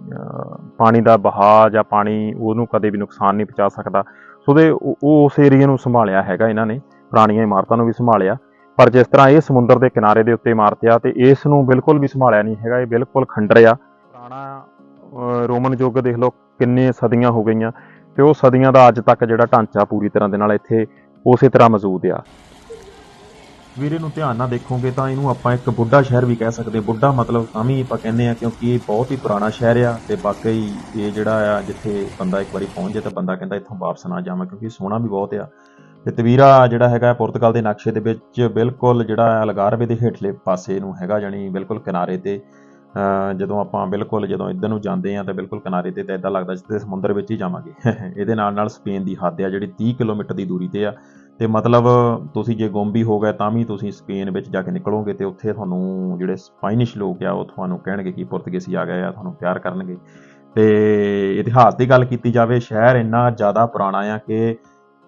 ਪਾਣੀ ਦਾ ਬਹਾਅ ਜਾਂ ਪਾਣੀ ਉਹਨੂੰ ਕਦੇ ਵੀ ਨੁਕਸਾਨ ਨਹੀਂ ਪਹੁੰਚਾ ਸਕਦਾ, ਸੋ ਦੇ ਉਹ ਉਸ ਏਰੀਆ ਨੂੰ ਸੰਭਾਲਿਆ ਹੈਗਾ ਇਹਨਾਂ ਨੇ, ਪੁਰਾਣੀਆਂ ਇਮਾਰਤਾਂ ਨੂੰ ਵੀ ਸੰਭਾਲਿਆ। ਪਰ ਜਿਸ ਤਰ੍ਹਾਂ ਇਹ ਸਮੁੰਦਰ ਦੇ ਕਿਨਾਰੇ ਦੇ ਉੱਤੇ ਇਮਾਰਤ ਆ ਤੇ ਇਸ ਨੂੰ ਬਿਲਕੁਲ ਵੀ ਸੰਭਾਲਿਆ ਨਹੀਂ ਹੈਗਾ, ਇਹ ਬਿਲਕੁਲ ਖੰਡਰ ਆ। ਪੁਰਾਣਾ ਰੋਮਨ ਯੁੱਗ ਦੇਖ ਲਓ ਕਿੰਨੇ ਸਦੀਆਂ ਹੋ ਗਈਆਂ ਤੇ ਉਹ ਸਦੀਆਂ ਦਾ ਅੱਜ ਤੱਕ ਜਿਹੜਾ ਢਾਂਚਾ ਪੂਰੀ ਤਰ੍ਹਾਂ ਦੇ ਨਾਲ ਇੱਥੇ ਉਸੇ ਤਰ੍ਹਾਂ ਮੌਜੂਦ ਆ। ਵੀਰੇ ਨੂੰ ਧਿਆਨ ਨਾਲ ਦੇਖੋਗੇ ਤਾਂ ਇਹਨੂੰ ਆਪਾਂ ਇੱਕ ਬੁੱਢਾ ਸ਼ਹਿਰ ਵੀ ਕਹਿ ਸਕਦੇ। ਬੁੱਢਾ ਮਤਲਬ ਤਾਂ ਵੀ ਆਪਾਂ ਕਹਿੰਦੇ ਆ ਕਿਉਂਕਿ ਇਹ ਬਹੁਤ ਹੀ ਪੁਰਾਣਾ ਸ਼ਹਿਰ ਆ ਤੇ ਬਾਕੀ ਇਹ ਜਿਹੜਾ ਆ ਜਿੱਥੇ ਬੰਦਾ ਇੱਕ ਵਾਰੀ ਪਹੁੰਚ ਜਾਏ ਤਾਂ ਬੰਦਾ ਕਹਿੰਦਾ ਇੱਥੋਂ ਵਾਪਸ ਨਾ ਜਾਵਾਂ ਕਿਉਂਕਿ ਸੋਹਣਾ ਵੀ ਬਹੁਤ ਆ। ਤੇ ਤਵੀਰਾ ਜਿਹੜਾ ਹੈਗਾ ਪੁਰਤਗਾਲ ਦੇ ਨਕਸ਼ੇ ਦੇ ਵਿੱਚ ਬਿਲਕੁਲ ਜਿਹੜਾ ਲਗਾਰਵੇ ਦੇ ਹੇਠਲੇ ਪਾਸੇ ਨੂੰ ਹੈਗਾ ਜਾਨੀ ਬਿਲਕੁਲ ਕਿਨਾਰੇ ਤੇ ਜਦੋਂ ਆਪਾਂ ਬਿਲਕੁਲ ਜਦੋਂ ਇੱਧਰ ਨੂੰ ਜਾਂਦੇ ਆ ਤਾਂ ਬਿਲਕੁਲ ਕਿਨਾਰੇ ਤੇ ਤਾਂ ਇਦਾਂ ਲੱਗਦਾ ਜਿੱਥੇ ਸਮੁੰਦਰ ਵਿੱਚ ਹੀ ਜਾਵਾਂਗੇ। ਇਹਦੇ ਨਾਲ ਨਾਲ ਸਪੇਨ ਦੀ ਹੱਦ ਆ ਜਿਹੜੀ 30 ਕਿਲੋਮੀਟਰ ਦੀ ਦੂਰੀ ਤੇ ਆ। ਤੇ ਮਤਲਬ ਤੁਸੀਂ ਜੇ ਗੁੰਮ ਵੀ ਹੋ ਗਏ ਤਾਂ ਵੀ ਤੁਸੀਂ ਸਪੇਨ ਵਿੱਚ ਜਾ ਕੇ ਨਿਕਲੋਗੇ ਤੇ ਉੱਥੇ ਤੁਹਾਨੂੰ ਜਿਹੜੇ ਸਪੈਨਿਸ਼ ਲੋਕ ਆ ਉਹ ਤੁਹਾਨੂੰ ਕਹਿਣਗੇ ਕਿ ਪੁਰਤਗੀਜ਼ੀ ਆ ਗਏ ਆ, ਤੁਹਾਨੂੰ ਪਿਆਰ ਕਰਨਗੇ। ਤੇ ਇਤਿਹਾਸ ਦੀ ਗੱਲ ਕੀਤੀ ਜਾਵੇ, ਸ਼ਹਿਰ ਇੰਨਾ ਜ਼ਿਆਦਾ ਪੁਰਾਣਾ ਆ ਕਿ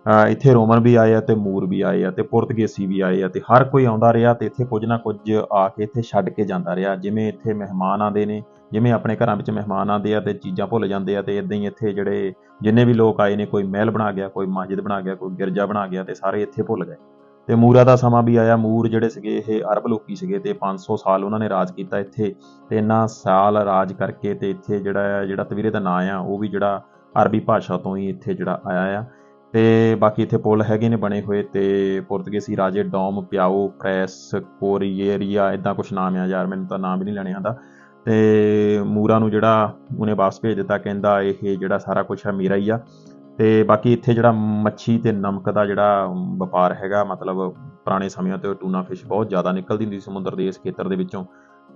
ਇੱਥੇ ਰੋਮਨ ਵੀ ਆਏ ਆ ਤੇ ਮੂਰ ਵੀ ਆਏ ਆ ਤੇ ਪੁਰਤਗੀਜ਼ੀ ਵੀ ਆਏ ਆ ਤੇ ਹਰ ਕੋਈ ਆਉਂਦਾ ਰਿਹਾ ਤੇ ਇੱਥੇ ਕੁਝ ਨਾ ਕੁਝ ਆ ਕੇ ਇੱਥੇ ਛੱਡ ਕੇ ਜਾਂਦਾ ਰਿਹਾ। ਜਿਵੇਂ ਇੱਥੇ ਮਹਿਮਾਨ ਆਉਂਦੇ ਨੇ, ਜਿਵੇਂ ਆਪਣੇ ਘਰਾਂ ਵਿੱਚ ਮਹਿਮਾਨ ਆਉਂਦੇ ਆ ਤੇ ਚੀਜ਼ਾਂ ਭੁੱਲ ਜਾਂਦੇ ਆ ਤੇ ਇਦਾਂ ਹੀ ਇੱਥੇ ਜਿਹੜੇ ਜਿੰਨੇ ਵੀ ਲੋਕ ਆਏ ਨੇ, ਕੋਈ ਮਹਿਲ ਬਣਾ ਗਿਆ, ਕੋਈ ਮਸਜਿਦ ਬਣਾ ਗਿਆ, ਕੋਈ ਗਿਰਜਾ ਬਣਾ ਗਿਆ ਤੇ ਸਾਰੇ ਇੱਥੇ ਭੁੱਲ ਗਏ। ਤੇ ਮੂਰਾ ਦਾ ਸਮਾਂ ਵੀ ਆਇਆ, ਮੂਰ ਜਿਹੜੇ ਸੀਗੇ ਇਹ ਅਰਬ ਲੋਕੀ ਸੀਗੇ ਤੇ 500 ਸਾਲ ਉਹਨਾਂ ਨੇ ਰਾਜ ਕੀਤਾ ਇੱਥੇ ਤੇ ਇੰਨਾ ਸਾਲ ਰਾਜ ਕਰਕੇ ਤੇ ਇੱਥੇ ਜਿਹੜਾ ਹੈ ਜਿਹੜਾ ਤਵੀਰੇ ਦਾ ਨਾਂ ਆ, ਉਹ ਵੀ ਜਿਹੜਾ ਅਰਬੀ ਭਾਸ਼ਾ ਤੋਂ ਹੀ ਇੱਥੇ ਜਿਹੜਾ ਆਇਆ ਆ। ਤੇ ਬਾਕੀ ਇੱਥੇ ਪੁਲ ਹੈਗੇ ਨੇ ਬਣੇ ਹੋਏ ਤੇ ਪੁਰਤਗੀਜ਼ੀ ਰਾਜੇ ਡੋਮ ਪਿਆਓ ਪ੍ਰੈਸ, ਕੋਰੀਏਰੀਆ ਇਦਾਂ ਕੁਝ ਨਾਮ ਆ ਯਾਰ, ਮੈਨੂੰ ਤਾਂ ਨਾਮ ਵੀ ਨਹੀਂ ਲੈਣੇ ਆਂਦਾ ਤੇ ਮੂਰਾ ਨੂੰ ਜਿਹੜਾ ਉਹਨੇ ਵਾਪਸ ਭੇਜ ਦਿੱਤਾ, ਕਹਿੰਦਾ ਇਹ ਜਿਹੜਾ ਸਾਰਾ ਕੁਝ ਹੈ ਮੇਰਾ ਹੀ ਆ। ਤੇ ਬਾਕੀ ਇੱਥੇ ਜਿਹੜਾ ਮੱਛੀ ਤੇ ਨਮਕ ਦਾ ਜਿਹੜਾ ਵਪਾਰ ਹੈਗਾ, ਮਤਲਬ ਪੁਰਾਣੇ ਸਮਿਆਂ ਤੇ ਟੂਨਾ ਫਿਸ਼ ਬਹੁਤ ਜ਼ਿਆਦਾ ਨਿਕਲਦੀ ਹੁੰਦੀ ਸੀ ਸਮੁੰਦਰ ਦੇ ਇਸ ਖੇਤਰ ਦੇ ਵਿੱਚੋਂ।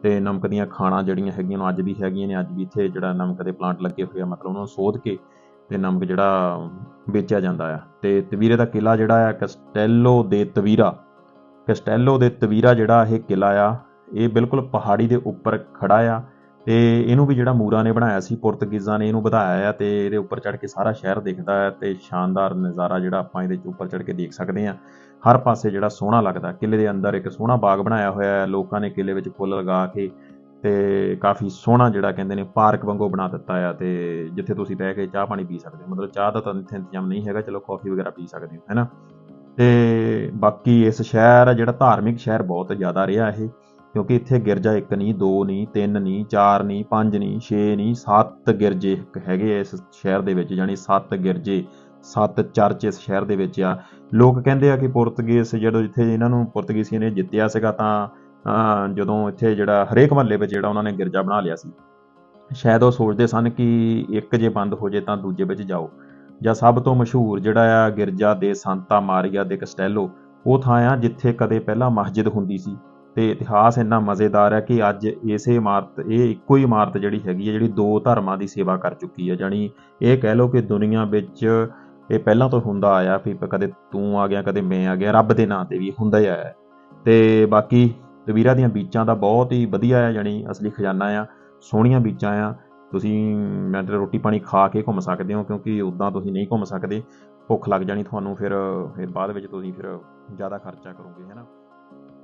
ਤੇ ਨਮਕ ਦੀਆਂ ਖਾਣਾ ਜਿਹੜੀਆਂ ਹੈਗੀਆਂ ਨੇ ਅੱਜ ਵੀ ਹੈਗੀਆਂ ਨੇ, ਅੱਜ ਵੀ ਇੱਥੇ ਜਿਹੜਾ ਨਮਕ ਦੇ ਪਲਾਂਟ ਲੱਗੇ ਹੋਏ ਆ, ਮਤਲਬ ਉਹਨਾਂ ਨੂੰ ਸੋਧ ਕੇ ਤੇ ਨਮਕ ਜਿਹੜਾ ਵੇਚਿਆ ਜਾਂਦਾ ਆ। ਤੇ ਤਵੀਰੇ ਦਾ ਕਿਲਾ ਜਿਹੜਾ ਆ, ਕਸਟੈਲੋ ਦੇ ਤਵੀਰਾ। ਕਸਟੈਲੋ ਦੇ ਤਵੀਰਾ ਜਿਹੜਾ ਇਹ ਕਿਲਾ ਆ, ਇਹ ਬਿਲਕੁਲ ਪਹਾੜੀ ਦੇ ਉੱਪਰ ਖੜਾ ਆ ਤੇ ਇਹਨੂੰ ਵੀ ਜਿਹੜਾ ਮੂਰਾ ਨੇ ਬਣਾਇਆ ਸੀ, ਪੁਰਤਗੀਜ਼ਾਂ ਨੇ ਇਹਨੂੰ ਵਧਾਇਆ ਆ ਤੇ ਇਹਦੇ ਉੱਪਰ ਚੜ੍ਹ ਕੇ ਸਾਰਾ ਸ਼ਹਿਰ ਦਿਖਦਾ ਹੈ ਤੇ ਸ਼ਾਨਦਾਰ ਨਜ਼ਾਰਾ ਜਿਹੜਾ ਆਪਾਂ ਇਹਦੇ ਉੱਪਰ ਚੜ੍ਹ ਕੇ ਦੇਖ ਸਕਦੇ ਆ। ਹਰ ਪਾਸੇ ਜਿਹੜਾ ਸੋਹਣਾ ਲੱਗਦਾ, ਕਿਲੇ ਦੇ ਅੰਦਰ ਇੱਕ ਸੋਹਣਾ ਬਾਗ ਬਣਾਇਆ ਹੋਇਆ ਹੈ ਲੋਕਾਂ ਨੇ ਕਿਲੇ ਵਿੱਚ ਫੁੱਲ ਲਗਾ ਕੇ ਤੇ ਕਾਫੀ ਸੋਹਣਾ ਜਿਹੜਾ ਕਹਿੰਦੇ ਨੇ ਪਾਰਕ ਵਾਂਗੂ ਬਣਾ ਦਿੱਤਾ ਆ ਤੇ ਜਿੱਥੇ ਤੁਸੀਂ ਬਹਿ ਕੇ ਚਾਹ ਪਾਣੀ ਪੀ ਸਕਦੇ ਹੋ। ਮਤਲਬ ਚਾਹ ਦਾ ਤਾਂ ਇੱਥੇ ਇੰਤਜ਼ਾਮ ਨਹੀਂ ਹੈਗਾ, ਚਲੋ ਕਾਫੀ ਵਗੈਰਾ ਪੀ ਸਕਦੇ ਹੋ, ਹੈਨਾ? ਤੇ ਬਾਕੀ ਇਸ ਸ਼ਹਿਰ ਜਿਹੜਾ ਧਾਰਮਿਕ ਸ਼ਹਿਰ ਬਹੁਤ ਜ਼ਿਆਦਾ ਰਿਹਾ ਇਹ, ਕਿਉਂਕਿ ਇੱਥੇ ਗਿਰਜਾ ਇੱਕ ਨਹੀਂ ਦੋ ਨਹੀਂ ਤਿੰਨ ਨਹੀਂ ਚਾਰ ਨਹੀਂ ਪੰਜ ਨਹੀਂ ਛੇ ਨਹੀਂ ਸੱਤ ਗਿਰਜੇ ਹੈਗੇ ਇਸ ਸ਼ਹਿਰ ਦੇ ਵਿੱਚ, ਯਾਨੀ ਸੱਤ ਗਿਰਜੇ, ਸੱਤ ਚਰਚ ਇਸ ਸ਼ਹਿਰ ਦੇ ਵਿੱਚ ਆ। ਲੋਕ ਕਹਿੰਦੇ ਆ ਕਿ ਪੁਰਤਗੀਜ਼ ਜਦੋਂ ਜਿੱਥੇ ਇਹਨਾਂ ਨੂੰ ਪੁਰਤਗੀਜ਼ੀਆਂ ਨੇ ਜਿੱਤਿਆ ਸੀਗਾ ਤਾਂ ਜਦੋਂ ਇੱਥੇ ਜਿਹੜਾ ਹਰੇਕ ਮਹੱਲੇ ਵਿੱਚ ਜਿਹੜਾ ਉਹਨਾਂ ਨੇ ਗਿਰਜਾ ਬਣਾ ਲਿਆ ਸੀ, ਸ਼ਾਇਦ ਉਹ ਸੋਚਦੇ ਸਨ ਕਿ ਇੱਕ ਜੇ ਬੰਦ ਹੋ ਜੇ ਤਾਂ ਦੂਜੇ ਵਿੱਚ ਜਾਓ। ਜਾਂ ਸਭ ਤੋਂ ਮਸ਼ਹੂਰ ਜਿਹੜਾ ਆ ਗਿਰਜਾ ਦੇ ਸੰਤਾ ਮਾਰੀਆ ਦੇ ਕਸਟੈਲੋ, ਉਹ ਥਾਂ ਆ ਜਿੱਥੇ ਕਦੇ ਪਹਿਲਾਂ ਮਸਜਿਦ ਹੁੰਦੀ ਸੀ। ਤੇ ਇਤਿਹਾਸ ਇੰਨਾ ਮਜ਼ੇਦਾਰ ਹੈ ਕਿ ਅੱਜ ਇਸੇ ਇਮਾਰਤ, ਇਹ ਇੱਕੋ ਹੀ ਇਮਾਰਤ ਜਿਹੜੀ ਹੈਗੀ ਹੈ ਜਿਹੜੀ ਦੋ ਧਰਮਾਂ ਦੀ ਸੇਵਾ ਕਰ ਚੁੱਕੀ ਹੈ ਜਾਨੀ ਇਹ ਕਹਿ ਲਓ ਕਿ ਦੁਨੀਆ ਵਿੱਚ ਇਹ ਪਹਿਲਾਂ ਤੋਂ ਹੁੰਦਾ ਆਇਆ ਵੀ ਕਦੇ ਤੂੰ ਆ ਗਿਆ, ਕਦੇ ਮੈਂ ਆ ਗਿਆ, ਰੱਬ ਦੇ ਨਾਂ ਤੇ ਵੀ ਹੁੰਦਾ ਹੀ ਆਇਆ। ਤੇ ਬਾਕੀ ਤਵੀਰਾ ਦੀਆਂ ਬੀਚਾਂ ਦਾ ਬਹੁਤ ਹੀ ਵਧੀਆ ਆ ਜਾਨੀ ਅਸਲੀ ਖਜ਼ਾਨਾ ਆ, ਸੋਹਣੀਆਂ ਬੀਚਾਂ ਆ। ਤੁਸੀਂ, ਮੈਂ ਤੇ ਰੋਟੀ ਪਾਣੀ ਖਾ ਕੇ ਘੁੰਮ ਸਕਦੇ ਹੋ, ਕਿਉਂਕਿ ਉਦਾਂ ਤੁਸੀਂ ਨਹੀਂ ਘੁੰਮ ਸਕਦੇ। ਭੁੱਖ ਲੱਗ ਜਾਣੀ ਤੁਹਾਨੂੰ, ਫਿਰ ਫਿਰ ਬਾਅਦ ਵਿੱਚ ਤੁਸੀਂ ਫਿਰ ਜ਼ਿਆਦਾ ਖਰਚਾ ਕਰੋਗੇ ਹੈਨਾ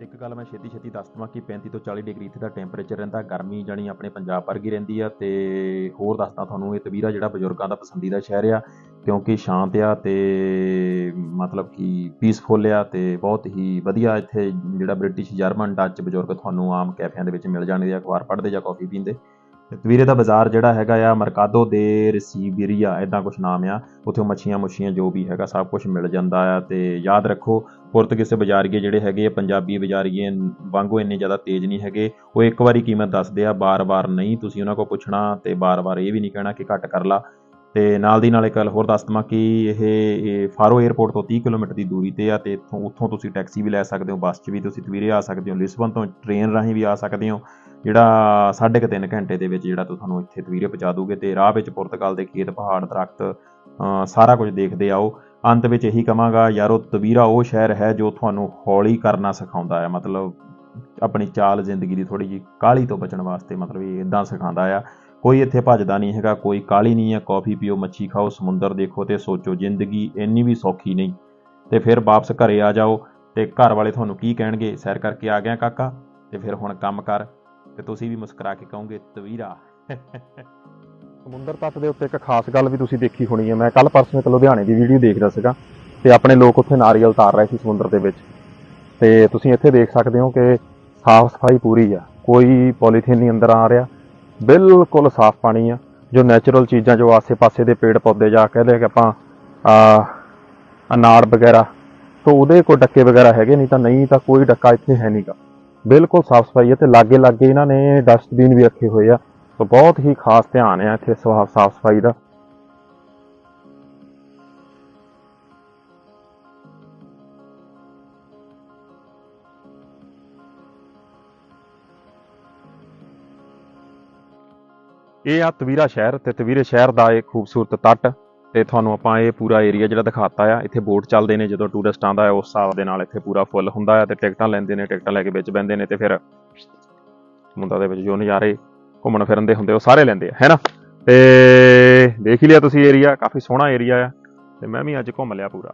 ਇੱਕ ਗੱਲ ਮੈਂ ਛੇਤੀ ਛੇਤੀ ਦੱਸ ਦਵਾਂ ਕਿ 35 ਤੋਂ 40 ਡਿਗਰੀ ਇੱਥੇ ਦਾ ਟੈਂਪਰੇਚਰ ਰਹਿੰਦਾ, ਗਰਮੀ ਜਾਨੀ ਆਪਣੇ ਪੰਜਾਬ ਵਰਗੀ ਰਹਿੰਦੀ ਆ ਤੇ ਹੋਰ ਦੱਸਦਾ ਤੁਹਾਨੂੰ, ਇਹ ਤਵੀਰਾ ਜਿਹੜਾ ਬਜ਼ੁਰਗਾਂ ਦਾ ਪਸੰਦੀਦਾ ਸ਼ਹਿਰ ਆ, ਕਿਉਂਕਿ ਸ਼ਾਂਤ ਆ ਤੇ ਮਤਲਬ ਕਿ ਪੀਸਫੁਲ ਆ ਤੇ ਬਹੁਤ ਹੀ ਵਧੀਆ ਇੱਥੇ ਜਿਹੜਾ ਬ੍ਰਿਟਿਸ਼ ਜਰਮਨ ਡੱਚ ਬਜ਼ੁਰਗ ਤੁਹਾਨੂੰ ਆਮ ਕੈਫਿਆਂ ਦੇ ਵਿੱਚ ਮਿਲ ਜਾਣਗੇ, ਅਖਬਾਰ ਪੜ੍ਹਦੇ ਜਾਂ ਕਾਫੀ ਪੀਂਦੇ। ਤੇ ਤਵੀਰੇ ਦਾ ਬਾਜ਼ਾਰ ਜਿਹੜਾ ਹੈਗਾ ਆ ਮਰਕਾਦੋ ਦੇ ਰਸੀਬੀਰੀਆ ਇਦਾਂ ਕੁਝ ਨਾਮ ਆ, ਉੱਥੇ ਮੱਛੀਆਂ ਮੁੱਛੀਆਂ ਜੋ ਵੀ ਹੈਗਾ ਸਭ ਕੁਝ ਮਿਲ ਜਾਂਦਾ ਆ ਤੇ ਯਾਦ ਰੱਖੋ ਪੁਰਤਗੀਜ਼ ਬਾਜ਼ਾਰੀਏ ਜਿਹੜੇ ਹੈਗੇ ਆ, ਪੰਜਾਬੀ ਬਾਜ਼ਾਰੀਏ ਵਾਂਗੂ ਇੰਨੇ ਜ਼ਿਆਦਾ ਤੇਜ਼ ਨਹੀਂ ਹੈਗੇ, ਉਹ ਇੱਕ ਵਾਰੀ ਕੀਮਤ ਦੱਸਦੇ ਆ, ਬਾਰ-ਬਾਰ ਨਹੀਂ, ਤੁਸੀਂ ਉਹਨਾਂ ਕੋਲ ਪੁੱਛਣਾ ਤੇ ਬਾਰ-ਬਾਰ ਇਹ ਵੀ ਨਹੀਂ ਕਹਿਣਾ ਕਿ ਘੱਟ ਕਰ ਲਾ। ਤੇ ਨਾਲ ਦੀ ਨਾਲ ਇੱਕ ਗੱਲ ਹੋਰ ਦੱਸ ਦਵਾਂ ਕਿ ਇਹ ਇਹ ਫਾਰੋ 에ਅਰਪੋਰਟ ਤੋਂ 30 ਕਿਲੋਮੀਟਰ ਦੀ ਦੂਰੀ ਤੇ ਆ ਤੇ ਇੱਥੋਂ, ਉੱਥੋਂ ਤੁਸੀਂ ਟੈਕਸੀ ਵੀ ਲੈ ਸਕਦੇ ਹੋ, ਬੱਸ 'ਚ ਵੀ ਤੁਸੀਂ ਤਵੀਰੇ ਆ ਸਕਦੇ ਹੋ, ਲਿਸਬਨ ਤੋਂ ਟ੍ਰੇਨ ਰਾਹੀਂ ਵੀ ਆ ਸਕਦੇ ਹੋ। ਜਿਹੜਾ ਸਾਢੇ ਕੁ ਤਿੰਨ ਘੰਟੇ ਦੇ ਵਿੱਚ ਜਿਹੜਾ ਤੁਹਾਨੂੰ ਇੱਥੇ ਤਵੀਰੇ ਪਹੁੰਚਾ ਦੂਗੇ ਤੇ ਰਾਹ ਵਿੱਚ ਪੁਰਤਗਾਲ ਦੇ ਖੇਤ, ਪਹਾੜ, ਦਰਖਤ ਸਾਰਾ ਕੁਝ ਦੇਖਦੇ ਆਓ। ਅੰਤ ਵਿੱਚ ਇਹੀ ਕਵਾਂਗਾ, ਯਾਰੋ ਤਵੀਰਾ ਉਹ ਸ਼ਹਿਰ ਹੈ ਜੋ ਤੁਹਾਨੂੰ ਹੌਲੀ ਕਰਨਾ ਸਿਖਾਉਂਦਾ ਹੈ। ਮਤਲਬ ਆਪਣੀ ਚਾਲ ਜ਼ਿੰਦਗੀ ਦੀ ਥੋੜੀ ਜਿਹੀ ਕਾਹਲੀ ਤੋਂ ਬਚਣ ਵਾਸਤੇ ਮਤਲਬ ਇਹ ਇਦਾਂ ਸਿਖਾਉਂਦਾ ਆ। ਕੋਈ ਇੱਥੇ ਭੱਜਦਾ ਨਹੀਂ ਹੈਗਾ, ਕੋਈ ਕਾਹਲੀ ਨਹੀਂ ਹੈ। ਕਾਫੀ ਪੀਓ, ਮੱਛੀ ਖਾਓ, ਸਮੁੰਦਰ ਦੇਖੋ ਤੇ ਸੋਚੋ, ਜ਼ਿੰਦਗੀ ਇੰਨੀ ਵੀ ਸੌਖੀ ਨਹੀਂ। ਤੇ ਫਿਰ ਵਾਪਸ ਘਰੇ ਆ ਜਾਓ ਤੇ ਘਰ ਵਾਲੇ ਤੁਹਾਨੂੰ ਕੀ ਕਹਿਣਗੇ? ਸੈਰ ਕਰਕੇ ਆ ਗਿਆ ਕਾਕਾ ਤੇ ਫਿਰ ਹੁਣ ਕੰਮ ਕਰ। ਤੇ ਤੁਸੀਂ ਵੀ ਮੁਸਕਰਾ ਕੇ ਕਹੋਗੇ, ਤਵੀਰਾ। ਸਮੁੰਦਰ ਤੱਟ ਦੇ ਉੱਤੇ ਇੱਕ ਖਾਸ ਗੱਲ ਵੀ ਤੁਸੀਂ ਦੇਖੀ ਹੋਣੀ ਹੈ। ਮੈਂ ਕੱਲ ਪਰਸੋਂ ਇੱਕ ਲੁਧਿਆਣੇ ਦੀ ਵੀਡੀਓ ਦੇਖਦਾ ਸੀਗਾ ਤੇ ਆਪਣੇ ਲੋਕ ਉੱਥੇ ਨਾਰੀਅਲ ਤਾਰ ਰਹੇ ਸੀ ਸਮੁੰਦਰ ਦੇ ਵਿੱਚ। ਤੇ ਤੁਸੀਂ ਇੱਥੇ ਦੇਖ ਸਕਦੇ ਹੋ ਕਿ ਸਾਫ਼ ਸਫ਼ਾਈ ਪੂਰੀ ਆ। ਕੋਈ ਪੋਲੀਥੀਨ ਨਹੀਂ ਅੰਦਰ ਆ ਰਿਹਾ। ਬਿਲਕੁਲ ਸਾਫ਼ ਪਾਣੀ ਆ। ਜੋ ਨੈਚੁਰਲ ਚੀਜ਼ਾਂ ਜੋ ਆਸੇ-ਪਾਸੇ ਦੇ ਪੇੜ ਪੌਦੇ ਜਾ ਕਹਿੰਦੇ ਕਿ ਆਪਾਂ, ਆ ਅਨਾਰ ਵਗੈਰਾ, ਤੋਂ ਉਹਦੇ ਕੋਈ ਡੱਕੇ ਵਗੈਰਾ ਹੈਗੇ ਨਹੀਂ ਤਾਂ ਨਹੀਂ ਤਾਂ ਕੋਈ ਡੱਕਾ ਇੱਥੇ ਹੈ ਨਹੀਂਗਾ ਬਿਲਕੁਲ ਸਾਫ਼ ਸਫ਼ਾਈ ਹੈ ਤੇ ਲਾਗੇ ਲਾਗੇ ਇਹਨਾਂ ਨੇ ਡਸਟਬਿਨ ਵੀ ਰੱਖੇ ਹੋਏ ਆ। ਸੋ ਬਹੁਤ ਹੀ ਖਾਸ ਧਿਆਨ ਹੈ ਇੱਥੇ ਸਾਫ਼ ਸਫ਼ਾਈ ਦਾ। ਇਹ ਆ ਤਵੀਰਾ ਸ਼ਹਿਰ ਤੇ ਤਵੀਰੇ ਸ਼ਹਿਰ ਦਾ ਇਹ ਖੂਬਸੂਰਤ ਤੱਟ। ਤੇ ਤੁਹਾਨੂੰ ਆਪਾਂ ਇਹ ਪੂਰਾ ਏਰੀਆ ਜਿਹੜਾ ਦਿਖਾਤਾ ਆ, ਇੱਥੇ ਬੋਟ ਚੱਲਦੇ ਨੇ, ਜਦੋਂ ਟੂਰਿਸਟ ਆਉਂਦਾ ਹੈ, ਉਸ ਹਿਸਾਬ ਦੇ ਨਾਲ ਇੱਥੇ ਪੂਰਾ ਫੁੱਲ ਹੁੰਦਾ ਹੈ ਤੇ ਟਿਕਟਾਂ ਲੈਂਦੇ ਨੇ, ਟਿਕਟਾਂ ਲੈ ਕੇ ਵਿੱਚ ਬਹਿੰਦੇ ਨੇ ਤੇ ਫਿਰ ਸਮੁੰਦਰ ਦੇ ਵਿੱਚ ਜੋ ਨਜ਼ਾਰੇ ਘੁੰਮਣ ਫਿਰਨ ਦੇ ਹੁੰਦੇ, ਉਹ ਸਾਰੇ ਲੈਂਦੇ ਆ ਹੈਨਾ ਤੇ ਦੇਖ ਹੀ ਲਿਆ ਤੁਸੀਂ ਏਰੀਆ ਕਾਫੀ ਸੋਹਣਾ ਏਰੀਆ ਆ ਤੇ ਮੈਂ ਵੀ ਅੱਜ ਘੁੰਮ ਲਿਆ ਪੂਰਾ।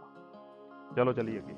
ਚਲੋ ਚੱਲੀਏ ਅੱਗੇ।